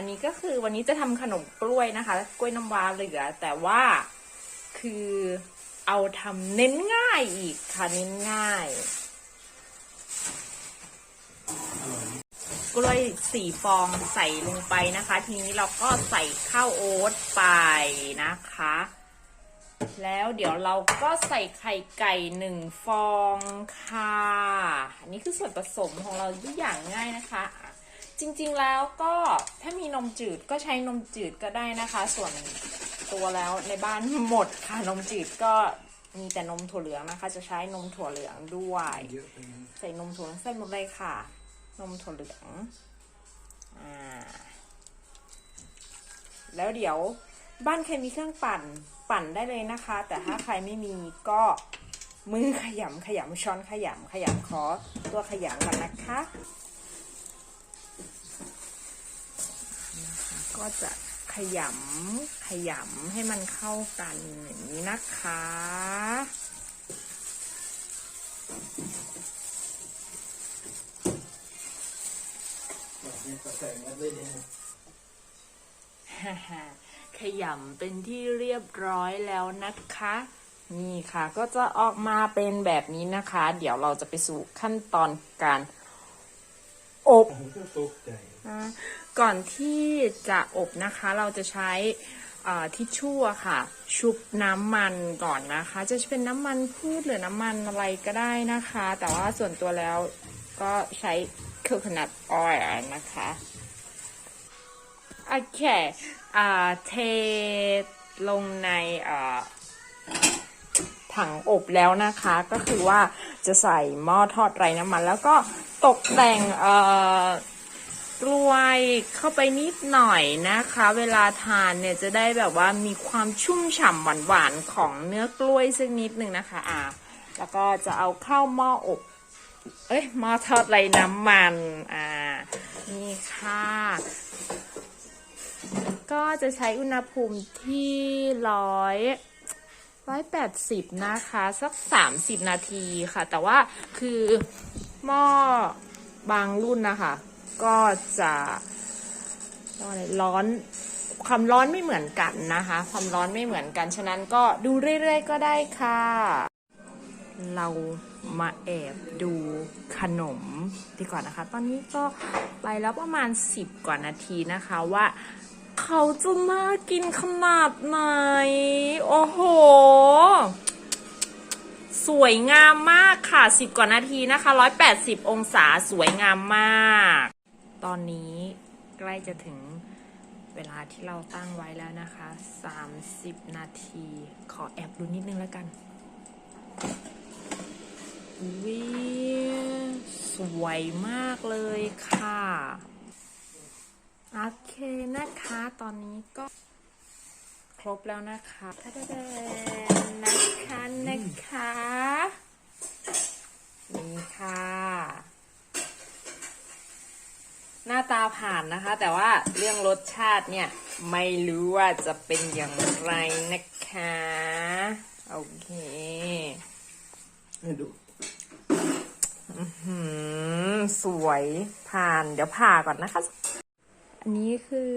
อันนี้ก็คือวันนี้จะทำขนมกล้วยนะคะ กล้วยน้ำว้าเหลือ แต่ว่าคือเอาทำเน้นง่ายอีกค่ะเน้นง่าย กล้วยสี่ฟองใส่ลงไปนะคะ ทีนี้เราก็ใส่ข้าวโอ๊ตไปนะคะ แล้วเดี๋ยวเราก็ใส่ไข่ไก่หนึ่งฟองค่ะ อันนี้คือส่วนผสมของเราทุกอย่างง่ายนะคะ จริงๆแล้วก็ถ้ามีนมจืดก็ใช้นมจืดก็ได้นะคะ ส่วนตัวแล้วในบ้านหมดค่ะนมจืดก็มีแต่นมถั่วเหลืองนะคะ จะใช้นมถั่วเหลืองด้วยใส่นมถั่วเหลืองใส่หมดเลยค่ะ นมถั่วเหลืองอ่าแล้วเดี๋ยวบ้านใครมีเครื่องปั่นปั่นได้เลยนะคะ แต่ถ้าใครไม่มีก็มือขยำขยำช้อนขยำขยำขอตัวขยำก่อนนะคะ ก็จะขยำขยำให้มันเข้ากันอย่างนี้นะคะใส่เงินเลยเนี่ยขยำเป็นที่เรียบร้อยแล้วนะคะ นี่ค่ะก็จะออกมาเป็นแบบนี้นะคะ เดี๋ยวเราจะไปสู่ขั้นตอนการอบผม ก่อนที่จะอบนะคะเราจะใช้ทิชชู่ค่ะ ชุบน้ำมันก่อนนะคะ จะเป็นน้ำมันพืชหรือน้ำมันอะไรก็ได้นะคะ แต่ว่าส่วนตัวแล้วก็ใช้โคคนัทออยล์นะคะโอเคอ่าเทลงในถังอบแล้วนะคะ ก็คือว่าจะใส่หม้อทอดไร้น้ำมัน แล้วก็ตกแต่งเกล้วยเข้าไปนิดหน่อยนะคะ เวลาทานเนี่ยจะได้แบบว่ามีความชุ่มฉ่ำหวานๆของเนื้อกล้วยสักนิดหนึ่งนะคะอ่าแล้วก็จะเอาเข้าหม้ออบ เอ้ยหม้อทอดไร้น้ำมันอ่านี่ค่ะก็จะใช้อุณหภูมิที่ร้อยร้อยแปดสิบนะคะ สักสามสิบนาทีค่ะ แต่ว่าคือหม้อบางรุ่นนะคะ ก็จะอะไรร้อนความร้อนไม่เหมือนกันนะคะ ความร้อนไม่เหมือนกัน ฉะนั้นก็ดูเรื่อยๆก็ได้ค่ะ เรามาแอบดูขนมดีกว่านะคะ ตอนนี้ก็ไปแล้วประมาณ 10 กว่านาทีนะคะว่าเขาจะน่ากินขนาดไหน โอ้โห สวยงามมากค่ะ 10 กว่านาทีนะคะ 180 องศาสวยงามมาก ตอนนี้ใกล้จะถึงเวลาที่เราตั้งไว้แล้วนะคะ 30 นาที ขอแอบดูนิดนึงแล้วกัน วิสวยมากเลยค่ะ โอเคนะคะ ตอนนี้ก็ครบแล้วนะคะทะเดนนะคะนะคะ นี่ค่ะ หน้าตาผ่านนะคะ แต่ว่าเรื่องรสชาติเนี่ย ไม่รู้ว่าจะเป็นอย่างไรนะคะ โอเคให้ดูหืมสวยผ่าน เดี๋ยวผ่าก่อนนะคะ อันนี้คือ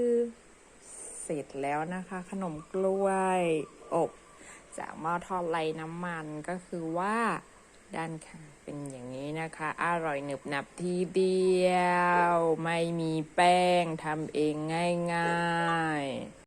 เสร็จแล้วนะคะ ขนมกล้วยอบจากหม้อทอดไร้น้ำมันก็คือว่า ด้านค่ะเป็นอย่างนี้นะคะ อร่อยหนึบหนับทีเดียว ไม่มีแป้งทำเองง่าย ๆ